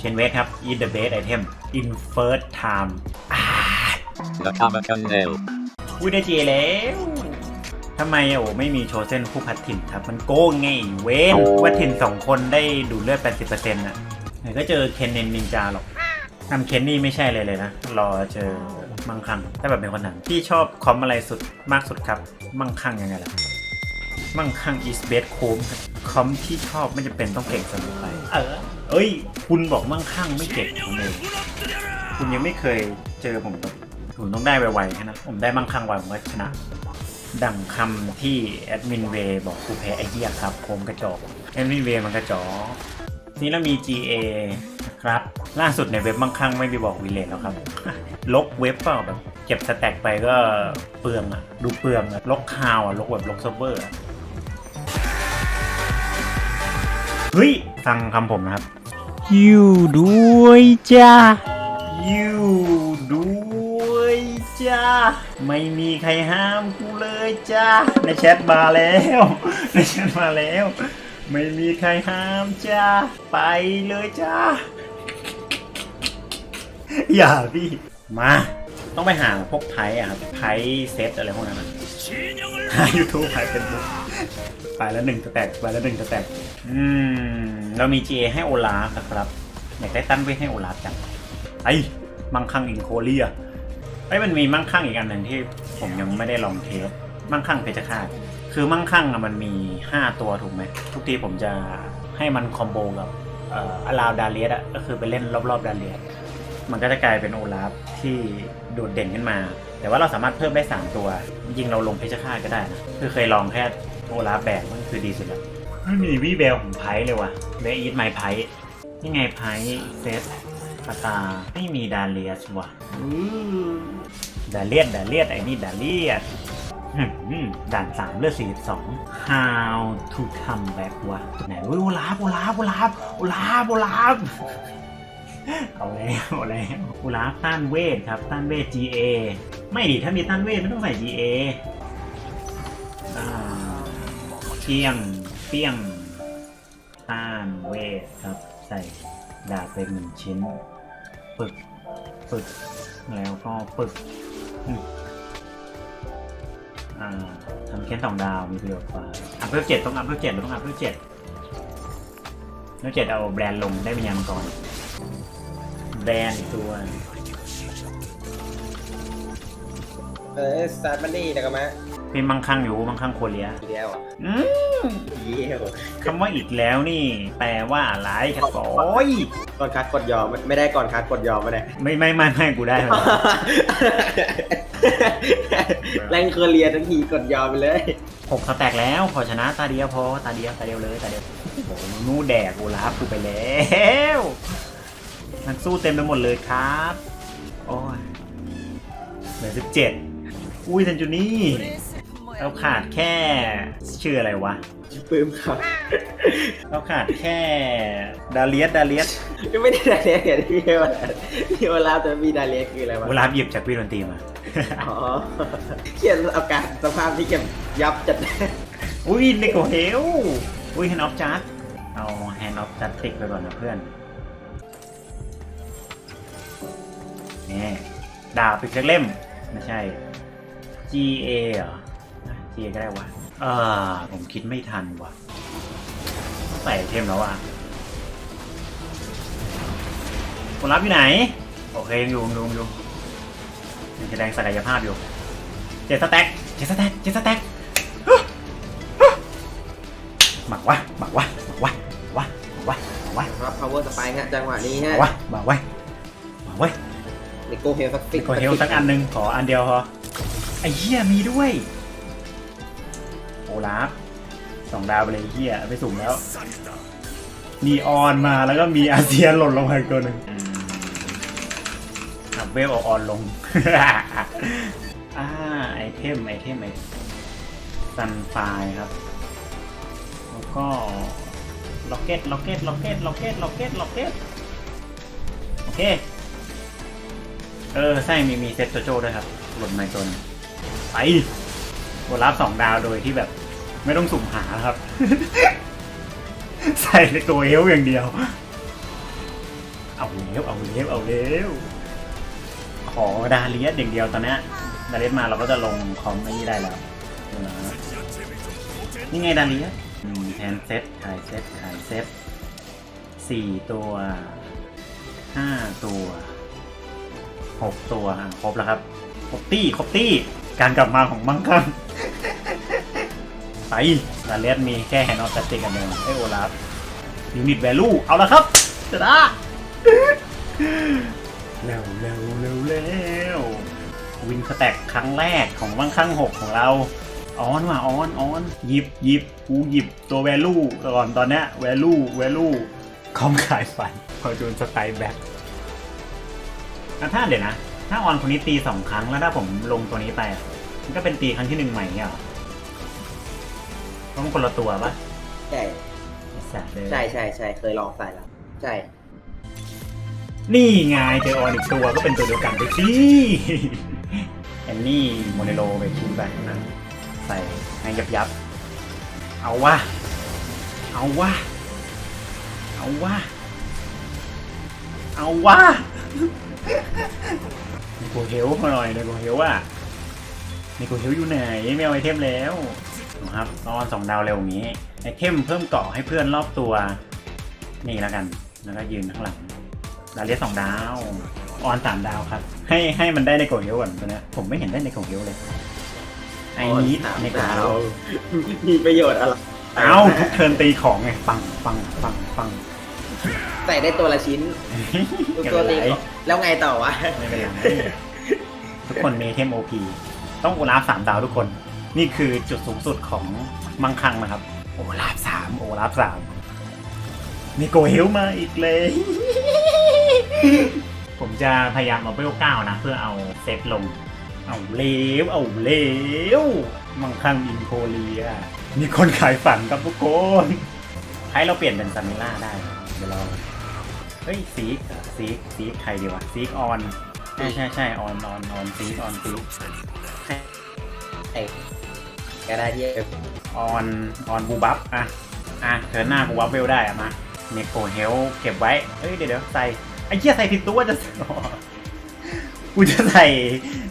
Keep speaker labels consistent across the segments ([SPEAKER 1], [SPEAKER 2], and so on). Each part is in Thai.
[SPEAKER 1] เชนเวสครับ eat the best item in first time
[SPEAKER 2] The Common Channel.
[SPEAKER 1] อุ้ยได้เจแล้วทำไมอะโอ้ไม่มีโชเซนผู้พัดถิ่นครับ มันโกงไงเวนว่าถิ่นสองคนได้ดูดเลือด 80%น่ะไหนก็เจอเคนเนนนินจาหรอกทำเคนนี่ไม่ใช่เลยเลยนะ รอเจอมังคังถ้าแบบเป็นคนหนังที่ชอบคอมอะไรสุดมากสุดครับ มังคังยังไงล่ะ มั่งคั่ง is best โคมคอมที่ชอบไม่จะเป็นต้องเก่งเสมอไปเออ เอ้ย คุณบอกมั่งคั่งไม่เก่งผมเองคุณยังไม่เคยเจอผมแบบผมต้องได้ไวๆแค่นั้นผมได้มั่งคั่งไวผมก็ชนะ ดังคำที่แอดมินเวย์บอกกูแพ้ไอ้เหี้ยครับโคมกระจอกแอดมินเวย์มันกระจอกนี่เรามี GA นะครับล่าสุดในเว็บมั่งคั่งไม่มีบอกวิเลตแล้วครับลกเว็บเปล่าแบบเก็บสแต็กไปก็เปลืองอะดูเปลืองอะลกคาวอะลกแบบลกเซิร์ฟเวอร์เฮ้ยฟังคำผมนะครับ อยู่ด้วยจ้าอยู่ด้วยจ้าไม่มีใครห้ามกูเลยจ้าในแชทมาแล้วในแชทมาแล้ว ไม่มีใครห้ามจ้าไปเลยจ้าอย่าพี่มาต้องไปหาพวกไพ่อะครับไพ่เซตอะไรพวกนั้นอะหา YouTube ไพ่เป็นบุ๊ก ไปแล้วหนึ่งจะแตกไปแล้วหนึ่งจะแตกอืมเรามี GA ให้โอลาฟนะครับอยากได้ตั้นเวทให้โอลาฟจังไอ้มังคังอินโคเรียไอ้ยมันมีมั่งคั่งอีกอันหนึ่งที่ผมยังไม่ได้ลองเทสมั่งคั่งเพชรฆาตคือมั่งคั่งอะมันมี 5 ตัวถูกไหมทุกทีผมจะให้มันคอมโบกับเอ่ออลาวดาเลียสอะก็คือไปเล่นรอบๆดาเลียสมันก็จะกลายเป็นโอลาฟที่โดดเด่นขึ้นมา แต่ว่าเราสามารถเพิ่มได้ 3 ตัวจริงๆเราลงเพชรฆาตก็ได้นะคือเคยลองแค่ โอลาฟแบกมันคือดีสุดแล้วไม่มีวีเบลของไพ่เลยว่ะเบอีทไมไพ่นี่ไงไพ่เซตคาตาไม่มีดาเลียสว่ะอือดาเลียสดาเลียสไอ้นี่ดาเลียสด่านสามเลือดสี่สอง how to come back วะไหนโอลาฟโอลาฟโอลาฟโอลาฟโอลาฟเอาแล้วเอาแล้วโอลาฟต้านเวทครับต้านเวท GA ไม่ดิถ้ามีต้านเวทไม่ต้องใส่ GA เปี้ยง เปี้ยงต้านเวทครับ ใส่ดาบไปหนึ่งชิ้น ปึก ปึก แล้วก็ปึกอืมอ่าทำเค้นสองดาวมีประโยชน์กว่า อัพเพิ่มเจ็ดต้องอัพเพิ่มเจ็ดต้องอัพเพิ่มเจ็ดแล้วเจ็ดเอาแบรนด์ลงได้เป็นยังก่อนแบรนด์อีกตัว
[SPEAKER 3] เออสตาร์มันนี่นะกมะ
[SPEAKER 1] พี่มังคังอยู่มังคังโคเรีย
[SPEAKER 3] อีกแล้วอะ
[SPEAKER 1] อืม
[SPEAKER 3] เยี่ยว
[SPEAKER 1] คำว่าอีกแล้วนี่ แปลว่าอะไรครับโอ้ย
[SPEAKER 3] ก่อนคัดกดยอมไม่ไม่ได้ก่อนคัดกดยอมไม่ได้
[SPEAKER 1] ไม่ไม่ไม่ไม่กูได้แล้ว
[SPEAKER 3] แรงเคอเรียทั้งทีกดยอมไปเลย
[SPEAKER 1] หกสแต็กแล้วขอชนะตาเดียวพอตาเดียวตาเดียวเลยตาเดียวโอ้โหนู่แดกกูรับกูไปแล้วนักสู้เต็มไปหมดเลยครับโอ้ยเหลือสิบเจ็ดอุ้ยทันจูนี่ เราขาดแค่ชื่ออะไรวะ
[SPEAKER 3] ปื้มครับ
[SPEAKER 1] เราขาดแค่ดาเลียสดาเลียส
[SPEAKER 3] ยังไม่ได้ดาเลียอย่างที่พี่ว่าที่ว่าลาจะมีดาเลียคืออะไรวะ
[SPEAKER 1] เวลาหยิบจากพี่ดนตรีมา
[SPEAKER 3] อ๋อเขียนอาการสภาพที่เก็บยับจัด
[SPEAKER 1] อุ้ยนิโกเฮลอุ้ยแฮนด์ออฟจัดเอาแฮนด์ออฟจัดติกไปก่อนนะเพื่อนนี่ดาบอีกสักเล่ม ไม่ใช่ GA เหรอ GA ก็ได้วะเออผมคิดไม่ทันว่ะใส่เทมแล้วอะคนรับอยู่ไหน โอเคยังอยู่ยังอยู่ยังอยู่ยังแสดงศักยภาพอยู่ เจ็ดสแต็กเจ็ดสแต็กเจ็ดสแต็กหมักวะหมักวะหมักวะหมักวะหมักวะหมักวะ
[SPEAKER 3] ครับ power spike ฮะจังหวะนี้
[SPEAKER 1] หมั
[SPEAKER 3] ฮะ
[SPEAKER 1] กวะหมักวะหมักวะ
[SPEAKER 3] นิโกเฮลสักฟิ
[SPEAKER 1] ติดกดเฮลสักอันหนึ่งขออันเดียวพอไอ้เหี้ยมีด้วย โอลาฟสองดาวไปเลยไอ้เหี้ยไปสุ่มแล้วมีออนมาแล้วก็มีอาเซียนหล่นลงมาอีกตัวหนึ่งอัพเวลเอาออนลงอ่าไอเทมไอเทมไอซันไฟครับ แล้วก็ล็อกเก็ตล็อกเก็ตล็อกเก็ตล็อกเก็ตล็อกเก็ตล็อกเก็ตโอเค เออใช่มีมีเซ็ตโจโจ้ด้วยครับ หล่นไมโซนไปโอรับสองดาวโดยที่แบบ ไม่ต้องสุ่มหาครับ ใส่ในตัวเอลอย่างเดียว เอาเร็วเอาเร็วเอาเร็วขอดาเลียสอย่างเดียวตอนนี้ดาเลียสมาเราก็จะลงคอมไม่นี่ได้แล้วนะนี่ไงดาเลียสอืมแทนเซตขายเซตขายเซตสี่ตัวห้าตัวหกตัวครบแล้วครับครบตี้ครบตี้การกลับมาของมังคัง ไปดาเลสมีแค่แฮนด์ออฟตัดติกันเองไอโอลาฟยูนิตแวลูเอาละครับชนะเร็วเร็วเร็วเร็ววินสแต็กครั้งแรกของวังข้างหกของเราออนว่ะออนออนหยิบหยิบกูหยิบตัวแวลูก่อนตอนเนี้ยแวลูแวลูคอมขายฝันพอจูนสไตล์แบ็คอะถ้าเดี๋ยวนะ ถ้าออนคนนี้ตีสองครั้งแล้วถ้าผมลงตัวนี้ไปมันก็เป็นตีครั้งที่หนึ่งใหม่เนี่ยเหรอ เพราะมันคนละตัวปะ
[SPEAKER 3] ใช่
[SPEAKER 1] ไอ้สัตว์เลย
[SPEAKER 3] ใช่ใช่ใช่เคยลองใส่แล้ว ใช่
[SPEAKER 1] นี่ไงเจอออนอีกตัวก็เป็นตัวเดียวกันไปสิแอนนี่โมเดโลไปทิ้งไปนะใส่ให้ยับยับเอาวะเอาวะเอาวะเอาวะมีโกเฮลมาหน่อยนะโกเฮลว่ะมีโกเฮลอยู่ไหนไม่เอาไอเทมแล้ว นะครับตอนสองดาวเร็วอย่างนี้ไอเทมเพิ่มเกาะให้เพื่อนรอบตัว นี่แล้วกัน แล้วก็ยืนข้างหลัง ดาวเลียสองดาว ออนสามดาวครับ ให้ให้มันได้ในโกเฮลก่อนตัวเนี้ยผมไม่เห็นได้ในโกเฮลเลย ไอ้นี้
[SPEAKER 3] ถาม
[SPEAKER 1] ในโก
[SPEAKER 3] ดา
[SPEAKER 1] เฮ
[SPEAKER 3] ว
[SPEAKER 1] ล
[SPEAKER 3] มีประโยชน์อะไร
[SPEAKER 1] เอาทุกเทิร์นตีของไงปังปังปังปัง
[SPEAKER 3] ใส่ได้ตัวละชิ้นทุก
[SPEAKER 1] ไม่
[SPEAKER 3] ตัว
[SPEAKER 1] เป็น
[SPEAKER 3] ตี
[SPEAKER 1] ไร
[SPEAKER 3] ของแล้วไงต่อวะ
[SPEAKER 1] ไม่เป็นไรทุกคนมีไอเทมโอพีต้องโอลาฟสามดาวทุกคน นี่คือจุดสูงสุดของมังคังนะครับ โอลาฟสามโอลาฟสามมีโกเฮลมาอีกเลย ผมจะพยายามเอาเวลเก้านะ เพื่อเอาเซตลง เอาเลวเอาเลวมังคังอินโคเลีย มีคนขายฝันครับทุกคนให้เราเปลี่ยนเป็นซามิล่าได้เดี๋ยวเราเฮ้ยซีกซีกซีกใครดีวะซีกออนใช่ใช่ใช่ออนออนออนซีกออนซีก
[SPEAKER 3] ไอ้ ก็ได้ที่
[SPEAKER 1] ออนออนบูบัฟอะอะเทิร์นหน้าบูบัฟเวลได้อะมาเนโกเฮลเก็บไว้เอ้ยเดี๋ยวเดี๋ยวใส่ไอ้เหี้ยใส่ผิดตัวจะกูจะใส่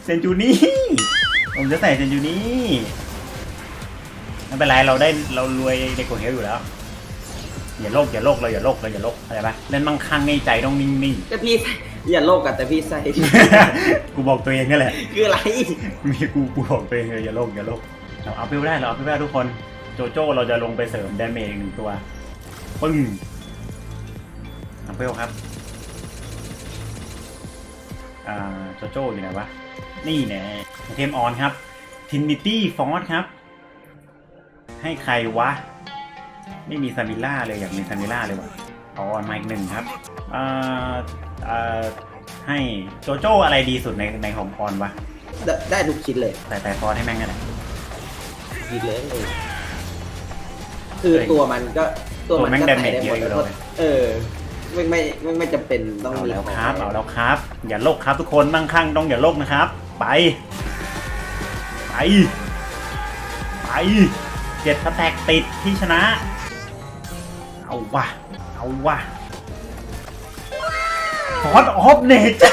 [SPEAKER 1] เซนจูนี่ผมจะใส่เซนจูนี่ไม่เป็นไรเราได้เรารวยเนโกเฮลอยู่แล้ว อย่าโลกอย่าโลกเราอย่าโลกเราอย่าโลกเข้าใจปะเล่นมั่งคั่งในใจต้องนิ่ง
[SPEAKER 3] แต่พี่ใส่อย่าโลกกันแต่พี่ใส่
[SPEAKER 1] ๆ กูบอกตัวเองนี่แหละ
[SPEAKER 3] คืออะไร
[SPEAKER 1] มีกูกูบอกตัวเองเลยอย่าโลกอย่าโลก เราเอาไปได้เราเอาไปได้ทุกคน โจโจ้เราจะลงไปเสริมดาเมจหนึ่งตัวปึ้งเอาไปครับอ่าโจโจ้อยู่ไหนวะนี่แน่เทมออนครับทินิตี้ฟอสครับ ให้ใครวะ ไม่มีซามิล่าเลยอยากมีซามิล่าเลยวะเอาออนมาอีกหนึ่งครับอ่าอ่าให้โจโจ้อะไรดีสุดในในของออนวะ
[SPEAKER 3] ได้ได้ทุกชิ้นเลย
[SPEAKER 1] แต่แต่ฟอสให้แม่งกันแหละ
[SPEAKER 3] ดีเลยคือตัวมันก็ตัวมัน
[SPEAKER 1] ตัวแม่ง
[SPEAKER 3] ก็ใส่ได้
[SPEAKER 1] damage
[SPEAKER 3] หมด
[SPEAKER 1] เยอะอยู่แล้ว
[SPEAKER 3] เออไม่ไม่ไม่ไม่จำเป็นต้อง
[SPEAKER 1] เอา
[SPEAKER 3] มี
[SPEAKER 1] แล้ว
[SPEAKER 3] ของ
[SPEAKER 1] ครับเอาแล้วครับ อย่าโลกครับทุกคนมั่งคั่งต้องอย่าโลกนะครับ ไป ไป ไปเจ็ดสแต็กติดที่ชนะ เอาวะเอาวะฟอสออฟเนจ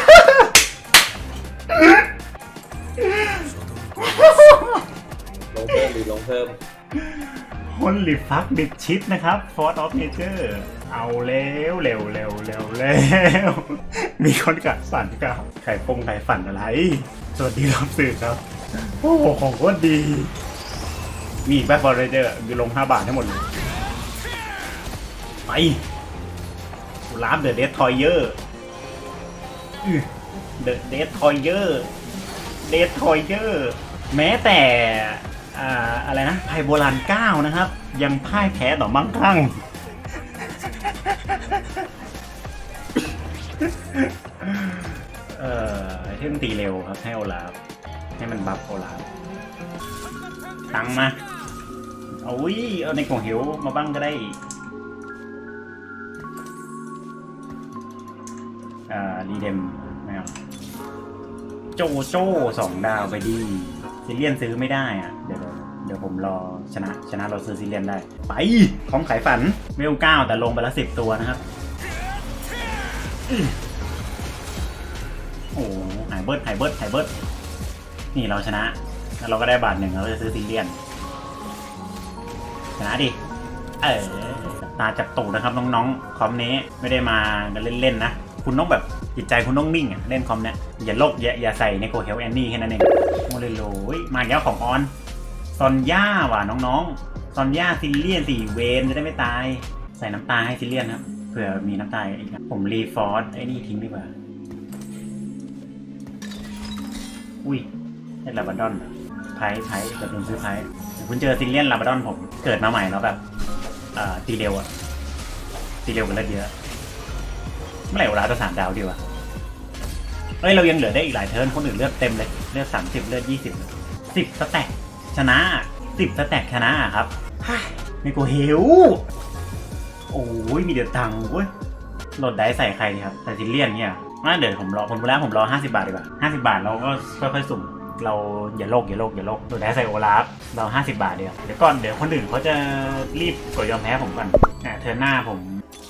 [SPEAKER 3] ล งเพิ่มหรือลงเพิ่ม
[SPEAKER 1] ฮอนลิฟักดิดชิดนะครับฟอร์ of อ n เนเจอร์เอาเร็วเร็วเร็วเร็วเร็วมีคนกัดฝันกับไข่ปงไข่ฝันอะไร สวัสดีรอบสื่อครับ โอ้โหของโคตรดี มีอีกแบ็คบอลเรเจอร์มีลง 5 บาทให้งหมดเลย ไปกูรับเดอะเดสทอยเยอร์เดอะเดสทอยเยอร์เดสทอยเยอร์แม้แต่ อะไรนะไพ่โบราณเก้านะครับ ยังพ่ายแพ้ต่อมั่งคั่งเอ่อไอเทมตีเร็วครับให้โอลาฟให้มันบัฟโอลาฟตังมาเอาอุ้ยเอาในกองเหวมาบ้างก็ได้อ่ารีเดมไม่เอาโจโจ้สองดาวไปดีซิเลียนซื้อไม่ได้อะ เดี๋ยวผมรอชนะชนะเราซื้อซิเลียนได้ ไปของขายฝันเวลเก้าแต่ลงไปละสิบตัวนะครับโอ้หายเบิร์ดหายเบิร์ดหายเบิร์ดนี่เราชนะ แล้วเราก็ได้บาทหนึ่งเราจะซื้อซิลเลียนชนะดิเออตาจับตูดนะครับน้องๆคอมนี้ไม่ได้มากันเล่นๆนะคุณต้องแบบจิตใจคุณต้องนิ่งอะเล่นคอมเนี้ยอย่าโลกอย่าอย่าใส่ในโกเฮลแอนนี่แค่นั้นเองโมเลโลยมาอีกแล้วของออน ซอนย่าว่ะน้องๆ ซอนย่าซิลเลียนสี่เวนจะได้ไม่ตาย ใส่น้ำตาให้ซิลเลียนครับเผื่อมีน้ำตาอีกนะผมรีฟอร์สไอ้นี่ทิ้งดีกว่า อุ้ยได้ลาบาดอนไพ่ไพ่กับโดนซื้อไพ่คุณเจอซิลเลียนลาบาดอนผมเกิดมาใหม่แล้วแบบเอ่อตีเร็วอะตีเร็วกันเลือดเยอะเมื่อไหร่เวลาจะสามดาวดีวะเอ้ยเรายังเหลือได้อีกหลายเทิร์นคนอื่นเลือดเต็มเลยเลือดสามสิบเลือดยี่สิบสิบสแต็ก ชนะสิบสแต็กชนะครับไม่กูเฮลโอ้ยมีเดือดตังค์เว้ยโหลดได้ใส่ใครดีครับใส่ซิลเลียนเนี่ยงั้นเดี๋ยวผมรอผมแล้วผมรอห้าสิบาทดีกว่าห้าสิบาทเราก็ค่อยๆสุ่มเราอย่าโลกอย่าโลกอย่าโลกโหลดได้ใส่โอลาฟเราห้าสิบาทเดียวเดี๋ยวก่อนเดี๋ยวคนอื่นเขาจะรีบกดยอมแพ้ผมก่อนอะเทิร์นหน้าผม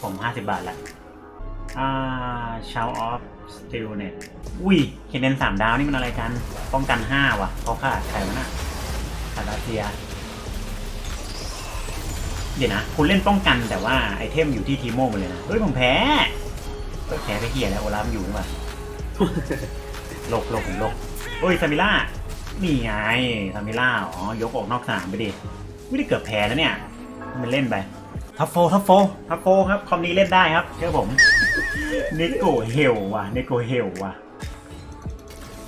[SPEAKER 1] ผมห้าสิบาทละอ่าชาวออฟสติลเนี่ยอุ้ยเคนเดนสามดาวนี่มันอะไรกัน ป้องกันห้าว่ะเขาขาดใครวะน่ะ ขาดรัสเซีย เดี๋ยวนะ คุณเล่นป้องกันแต่ว่าไอเทมอยู่ที่ทีโม่หมดเลยนะ เฮ้ย ผมแพ้เฮ้ยแพ้ไปเฮียแล้วโอลาฟอยู่นี่หว่าโลกโลกผมโลกเฮ้ยซามิล่า นี่ไงซามิล่า อ๋อ ยกออกนอกสนามไปดิ ไม่ได้เกือบแพ้นะเนี่ย มันเล่นไปทัฟโฟทัฟโฟทัฟโฟครับ คอมนี้เล่นได้ครับเชื่อผมเนโกเฮลว่ะเนโกเฮลว่ะ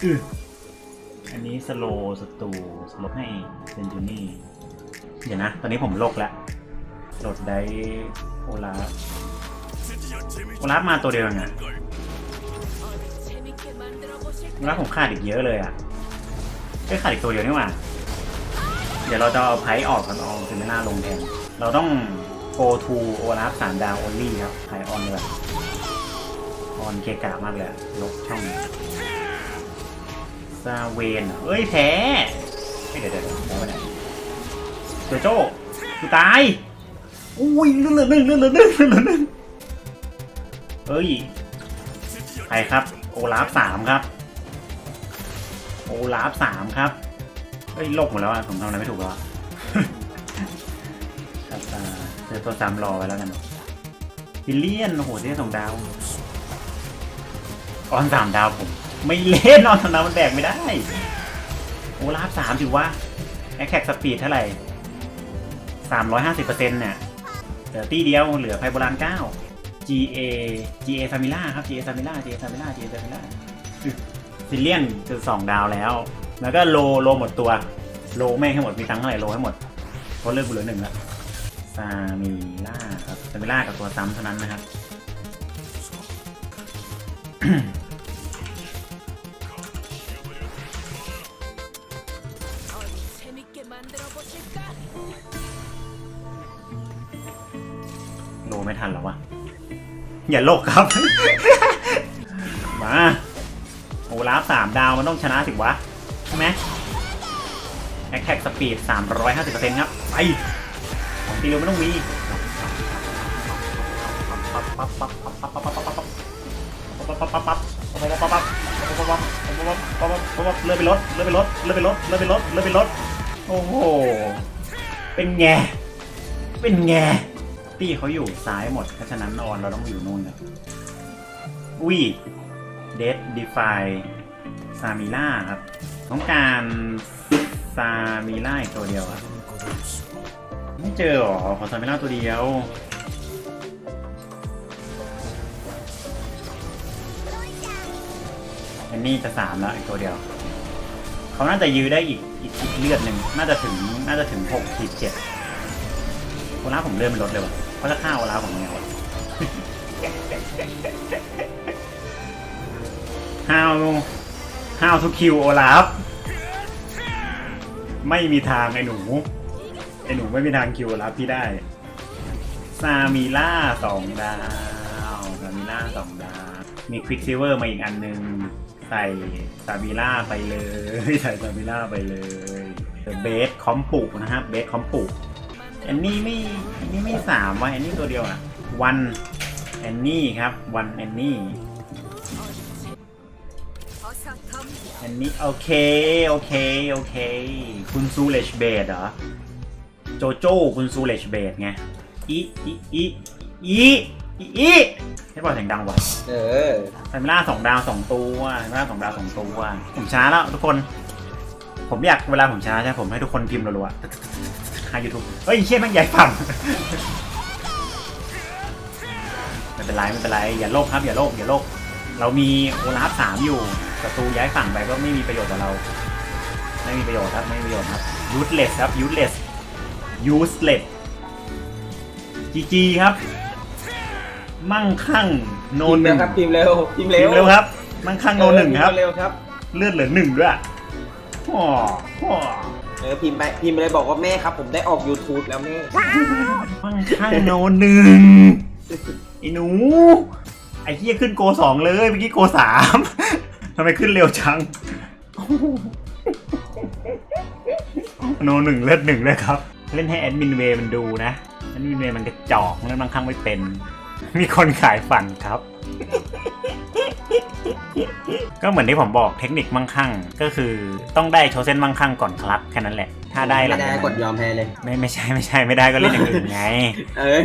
[SPEAKER 1] อือ อันนี้สโลสตูสโลให้เซนจูนี่ เดี๋ยวนะ ตอนนี้ผมโลกแล้วโหลดได้โอลาฟโอลาฟมาตัวเดียวเองโอลาฟผมขาดอีกเยอะเลยอะก็ขาดอีกตัวเดียวนี่หว่า เดี๋ยวเราจะเอาไพ่ออกกันเอาซิมเมน่าลงแทน เราต้อง go to โอลาฟสามดาว only ครับไพ่ออนเลยออนเกะกะมากเลยลบช่องซาเวนเฮ้ยแพ้เดี๋ยวเดี๋ยวแพ้ไปไหนเดี๋ยวโจ้ตายอุ้ยนึ่งนเลื่งนเลื่งนเลื่งนเลื่อนึ่งเฮ้ยใครครับ โอลาฟสามครับ โอลาฟสามครับเฮ้ยโลกหมดแล้วอะผมทำอะไรไม่ถูกแล้วครับเจอตัวสามรอไว้แล้วกันบิลเลียนโอ้โหเที่สองดาวออนสามดาวผม ไม่เล่นออนสามดามันแบกไม่ได้ โอลาฟสามถือว่าแอคแท็กสปีดเท่าไหร่สามร้อยห้าสิบเปอร์เซ็นต์เนี่ยเหลือตีเดียวเหลือไพโบราณเก้า GA GA ซามิล่าครับ GA ซามิล่า GA ซามิล่า GA ซามิล่าซิลเลียนคือสองดาวแล้ว แล้วก็โลโลหมดตัว โลแม่งให้หมดมีตังค์เท่าไหร่โลให้หมดเพราะเลือกกูเหลือหนึ่งล้วซามิล่าครับซามิล่ากับตัวซ้ำเท่านั้นนะครับ อย่าโลกครับ มาโอลาฟสามดาวมันต้องชนะสิวะ ใช่ไหมแอคแท็กสปีดสามร้อยห้าสิบเปอร์เซ็นต์ครับ ไปของตีเร็วไม่ต้องมีเลื่อไปรถเลื่อไปรถเลื่อไปรถเลื่อไปรถเลื่อไปรถโอ้โห เป็นแง่เป็นแง่ ตี้เขาอยู่ซ้ายหมด เพราะฉะนั้นออนเราต้องอยู่นู่นครับวีเดดดีไฟซามิล่าครับ ต้องการซามิล่าอีกตัวเดียวอะไม่เจอหรอ ขอซามิล่าตัวเดียวอันนี้จะสามแล้วอีกตัวเดียว เขาน่าจะยื้อได้อีกอีกอีกเลือดหนึ่งน่าจะถึงน่าจะถึงหกขีดเจ็ด โอลาฟผมเลื่อนเป็นรถเลยว่ะเขาจะฆ่าโอลาฟผมยังไงวะ How How to kill โอลาฟไม่มีทางไอ้หนูไอ้หนูไม่มีทางคิวรับพี่ได้ซามิล่าสองดาวซามิล่าสองดาว มีควิกซิเวอร์มาอีกอันหนึ่งใส่ซามิล่าไปเลย ใส่ซามิล่าไปเลยเบสคอมปุกนะครับเบสคอมปุก อันนี้ไม่อันนี้ไม่สามว่ะอันนี้ตัวเดียวอะวันแอนนี่ครับวันแอนนี่แอนนี่โอเคโอเคโอเค คุณซูเลชเบดเหรอโจโจ้คุณซูเลชเบดไงอีอีอีอีอีอีให้บอกเสียงดังวะ
[SPEAKER 3] เออ
[SPEAKER 1] ไซมิล่าสองดาวสองตัวไซมิล่าสองดาวสองตัวผมช้าแล้วทุกคน ผมอยากเวลาผมช้าใช่ไหมผมให้ทุกคนพิมพ์รัวๆ หายูทูบเฮ้ยเชี่ยแม่งใหญ่ฝั่งไม่เป็นไรไม่เป็นไรอย่าโลภครับอย่าโลภอย่าโลภเรามีโอลาฟสามอยู่ศัตรูย้ายฝั่งไปก็ไม่มีประโยชน์กับเรา ไม่มีประโยชน์ครับไม่มีประโยชน์ครับ useless ครับ useless useless GG ครับ มั่งคั่งโน
[SPEAKER 3] พิมพ์
[SPEAKER 1] ห
[SPEAKER 3] เร็
[SPEAKER 1] นึ่
[SPEAKER 3] ว
[SPEAKER 1] ง
[SPEAKER 3] ครับพิมพ์เร็วพิมพ์
[SPEAKER 1] พิ
[SPEAKER 3] เร็
[SPEAKER 1] ม
[SPEAKER 3] ว
[SPEAKER 1] พ์เร็วครับ มั่งคั่งโนหนึ่งครับ
[SPEAKER 3] เออพิมพ์เร็วครับ
[SPEAKER 1] เลือดเหลือหนึ่งด้วยว้าว้า
[SPEAKER 3] เออพิมพ์ไปพิมพ์ไปเลยบอกว่าแม่ครับ ผมได้ออก YouTube แล้วแม่
[SPEAKER 1] มั่งคั่งโนหนึ่งไอ้หนู ไอ้เหี้ยขึ้นโกสองเลยเมื่อกี้โกสามทำไมขึ้นเร็วจัง โนหนึ่งเลือดหนึ่งเลยครับ เล่นให้แอดมินเวย์มันดูนะแอดมินเวย์มันกระจอกเล่นบางครั้งไม่เป็น มีคนขายฝันครับ ก็เหมือนที่ผมบอกเทคนิคมั่งคั่ง ก็คือต้องได้โชว์เส้นมั่งคั่งก่อนครับแค่นั้นแหละ ถ้าได้หลั
[SPEAKER 3] ไม่
[SPEAKER 1] ง
[SPEAKER 3] ได้
[SPEAKER 1] จากนั้น
[SPEAKER 3] กดยอมแพ้เลย
[SPEAKER 1] ไม่ไม่ใช่ไม่ใช่ไม่ได้ก็เล่นอย่างอื่นไง
[SPEAKER 3] เออ